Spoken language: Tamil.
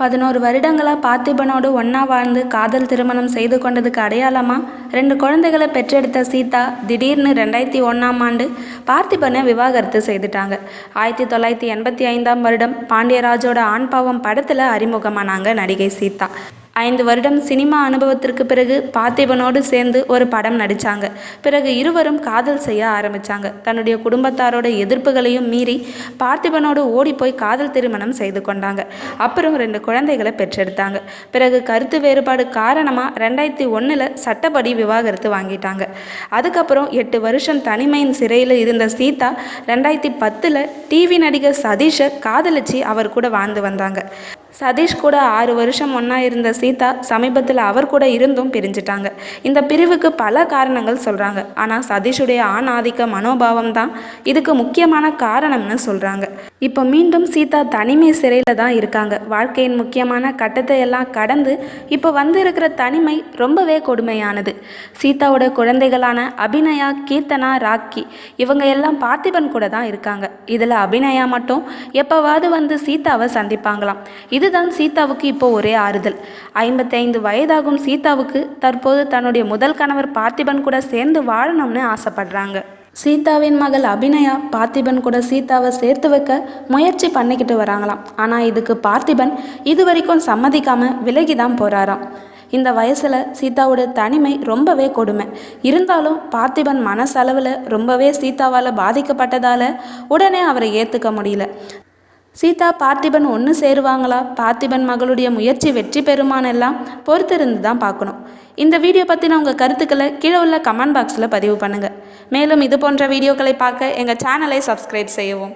பதினோரு வருடங்களா பார்த்திபனோடு ஒன்றா வாழ்ந்து காதல் திருமணம் செய்து கொண்டதுக்கு அடையாளமா? ரெண்டு குழந்தைகளை பெற்றெடுத்த சீதா திடீர்னு ரெண்டாயிரத்தி ஒன்றாம் ஆண்டு பார்த்திபனை விவாகரத்து செய்துட்டாங்க. ஆயிரத்தி தொள்ளாயிரத்தி எண்பத்தி ஐந்தாம் வருடம் பாண்டியராஜோட ஆண் பாவம் படத்தில் அறிமுகமானாங்க நடிகை சீதா. ஐந்து வருடம் சினிமா அனுபவத்திற்கு பிறகு பார்த்திபனோடு சேர்ந்து ஒரு படம் நடித்தாங்க பிறகு இருவரும் காதல் செய்ய ஆரம்பித்தாங்க தன்னுடைய குடும்பத்தாரோட எதிர்ப்புகளையும் மீறி பார்த்திபனோடு ஓடிப்போய் காதல் திருமணம் செய்து கொண்டாங்க. அப்புறம் ரெண்டு குழந்தைகளை பெற்றெடுத்தாங்க. பிறகு கருத்து வேறுபாடு காரணமாக ரெண்டாயிரத்தி ஒன்றில் சட்டப்படி விவாகரத்து வாங்கிட்டாங்க. அதுக்கப்புறம் எட்டு வருஷம் தனிமையின் சிறையில் இருந்த சீதா ரெண்டாயிரத்தி பத்தில் டிவி நடிகர் சதீஷை காதலிச்சு அவர் கூட வாழ்ந்து வந்தாங்க. சதீஷ் கூட ஆறு வருஷம் ஒன்றா இருந்த சீதா சமீபத்தில் அவர் கூட இருந்தும் பிரிஞ்சிட்டாங்க. இந்த பிரிவுக்கு பல காரணங்கள் சொல்கிறாங்க ஆனால் சதீஷுடைய ஆண் ஆதிக்க மனோபாவம் தான் இதுக்கு முக்கியமான காரணம்னு சொல்கிறாங்க இப்போ மீண்டும் சீதா தனிமை சிறையில் தான் இருக்காங்க. வாழ்க்கையின் முக்கியமான கட்டத்தை எல்லாம் கடந்து இப்போ வந்து இருக்கிற தனிமை ரொம்பவே கொடுமையானது. சீதாவோட குழந்தைகளான அபிநயா கீர்த்தனா ராக்கி இவங்க எல்லாம் பார்த்திபன் கூட தான் இருக்காங்க. இதில் அபிநயா மட்டும் எப்போவாவது வந்து சீதாவை சந்திப்பாங்களாம். இது இதுதான் சீதாவுக்கு இப்போ ஒரே ஆறுதல். ஐம்பத்தைந்து வயதாகும் சீதாவுக்கு தற்போது தன்னுடைய முதல் கணவர் பார்த்திபன் கூட சேர்ந்து வாழணும்னு ஆசைப்படுறாங்க. சீதாவின் மகள் அபிநயா பார்த்திபன் கூட சீதாவை சேர்த்து வைக்க முயற்சி பண்ணிக்கிட்டு வராங்களாம். ஆனால் இதுக்கு பார்த்திபன் இது வரைக்கும் சம்மதிக்காமல் விலகி தான் போகிறாராம் இந்த வயசில் சீதாவோட தனிமை ரொம்பவே கொடுமை. இருந்தாலும் பார்த்திபன் மனசளவில் ரொம்பவே சீதாவால் பாதிக்கப்பட்டதால் உடனே அவரை ஏற்றுக்க முடியல. சீதா பார்த்திபன் ஒன்று சேருவாங்களா? பார்த்திபன் மகளுடைய முயற்சி வெற்றி பெறுமானெல்லாம் பொறுத்திருந்து தான் பார்க்கணும். இந்த வீடியோ பற்றின உங்கள் கருத்துக்களை கீழே உள்ள கமெண்ட் பாக்ஸில் பதிவு பண்ணுங்கள் மேலும் இது போன்ற வீடியோக்களை பார்க்க எங்கள் சேனலை சப்ஸ்கிரைப் செய்யவும்.